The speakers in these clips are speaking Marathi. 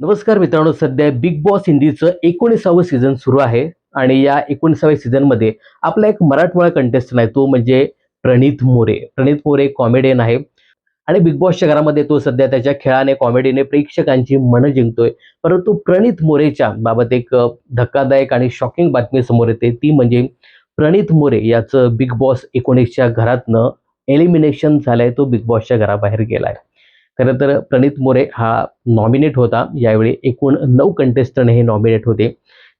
नमस्कार मित्रांनो सध्या बिग बॉस हिंदीचं एकोणीसावं सीझन सुरू आहे. आणि या एकोणीसाव्या सीझनमध्ये आपला एक मराठवाळा कंटेस्टंट आहे तो म्हणजे प्रणित मोरे. प्रणित मोरे कॉमेडियन आहे. आणि बिग बॉसच्या घरामध्ये तो सध्या त्याच्या खेळाने कॉमेडीने प्रेक्षकांची मनं जिंकतोय. परंतु प्रणित मोरेच्या बाबत एक धक्कादायक आणि शॉकिंग बातमी समोर येते. ती म्हणजे प्रणित मोरे याचं बिग बॉस एकोणीसच्या घरातनं एलिमिनेशन झालंय. तो बिग बॉसच्या घराबाहेर गेलाय. खरं तर प्रणित मोरे हा नॉमिनेट होता. यावेळी एकूण नऊ कंटेस्टंट हे नॉमिनेट होते.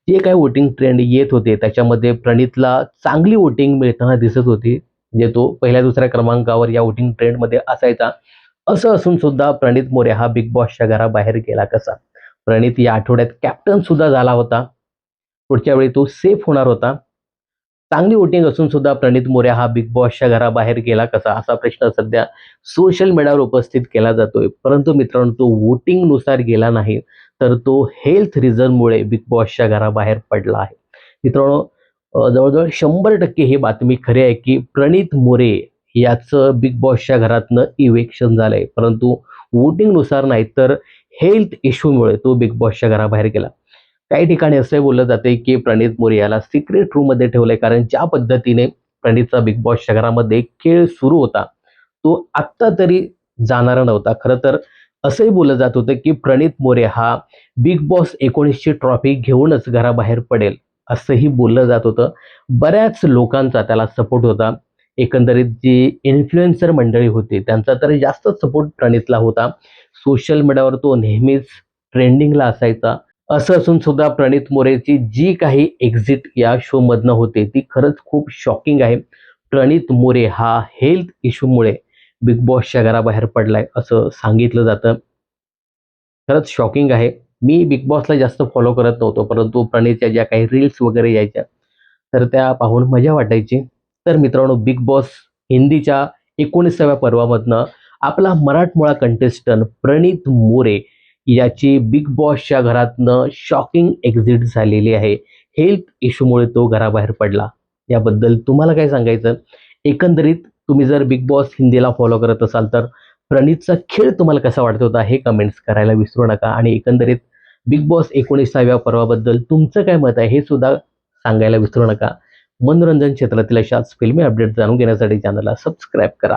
जे काही वोटिंग ट्रेंड येत होते त्याच्यामध्ये प्रणितला चांगली वोटिंग मिळताना दिसत होती. म्हणजे तो पहिल्या दुसऱ्या क्रमांकावर या वोटिंग ट्रेंडमध्ये असायचा. असं असून सुद्धा प्रणित मोरे हा बिग बॉसच्या घराबाहेर गेला कसा? प्रणित या आठवड्यात कॅप्टन सुद्धा झाला होता. पुढच्या वेळी तो सेफ होणार होता. चांगली वोटिंग असून सुद्धा प्रणित मोरे हा बिग बॉसच्या घराबाहेर गेला कसा? असा प्रश्न सध्या सोशल मीडियावर उपस्थित केला जातोय. परंतु मित्रांनो तो वोटिंगनुसार गेला नाही तर तो हेल्थ रिझनमुळे बिग बॉसच्या घराबाहेर पडला आहे. मित्रांनो जवळजवळ शंभर टक्के ही बातमी खरी आहे की प्रणित मोरे याचं बिग बॉसच्या घरातनं इवेक्शन झालंय. परंतु वोटिंगनुसार नाही तर हेल्थ इश्यूमुळे तो बिग बॉसच्या घराबाहेर गेला. काही ठिकाणी असंही बोललं जाते की प्रणित मोरे याला सिक्रेट रूममध्ये ठेवलंय. कारण ज्या पद्धतीने प्रणितचा बिग बॉस शहरामध्ये खेळ सुरू होता तो आत्ता तरी जाणारा नव्हता. खरं तर असंही बोललं जात होतं की प्रणित मोरे हा बिग बॉस एकोणीसची ट्रॉफी घेऊनच घराबाहेर पडेल असंही बोललं जात होतं. बऱ्याच लोकांचा त्याला सपोर्ट होता. एकंदरीत जी इन्फ्लुएन्सर मंडळी होती त्यांचा तर जास्त सपोर्ट प्रणितला होता. सोशल मीडियावर तो नेहमीच ट्रेंडिंगला असायचा. असं असून सुद्धा प्रणित मोरेची जी काही एक्झिट या शोमधनं होते ती खरंच खूप शॉकिंग आहे. प्रणित मोरे हा हेल्थ इश्यूमुळे बिग बॉसच्या घराबाहेर पडलाय असं सांगितलं जातं. खरंच शॉकिंग आहे. मी बिग बॉसला जास्त फॉलो करत नव्हतो परंतु प्रणितच्या ज्या काही रील्स वगैरे यायच्या तर त्या पाहून मजा वाटायची. तर मित्रांनो बिग बॉस हिंदीच्या एकोणीसाव्या पर्वामधनं आपला मराठमोळा कंटेस्टंट प्रणित मोरे याची बिग बॉसच्या घरातनं शॉकिंग एक्झिट झालेली आहे. हेल्थ इश्यूमुळे तो घराबाहेर पडला. याबद्दल तुम्हाला काय सांगायचं? एकंदरीत तुम्ही जर बिग बॉस हिंदीला फॉलो करत असाल तर प्रणितचा खेळ तुम्हाला कसा वाटत होता हे कमेंट्स करायला विसरू नका. आणि एकंदरीत बिग बॉस एकोणीसाव्या पर्वाबद्दल तुमचं काय मत आहे हे सुद्धा सांगायला विसरू नका. मनोरंजन क्षेत्रातील अशाच फिल्मी अपडेट जाणून घेण्यासाठी चॅनलला सबस्क्राईब करा.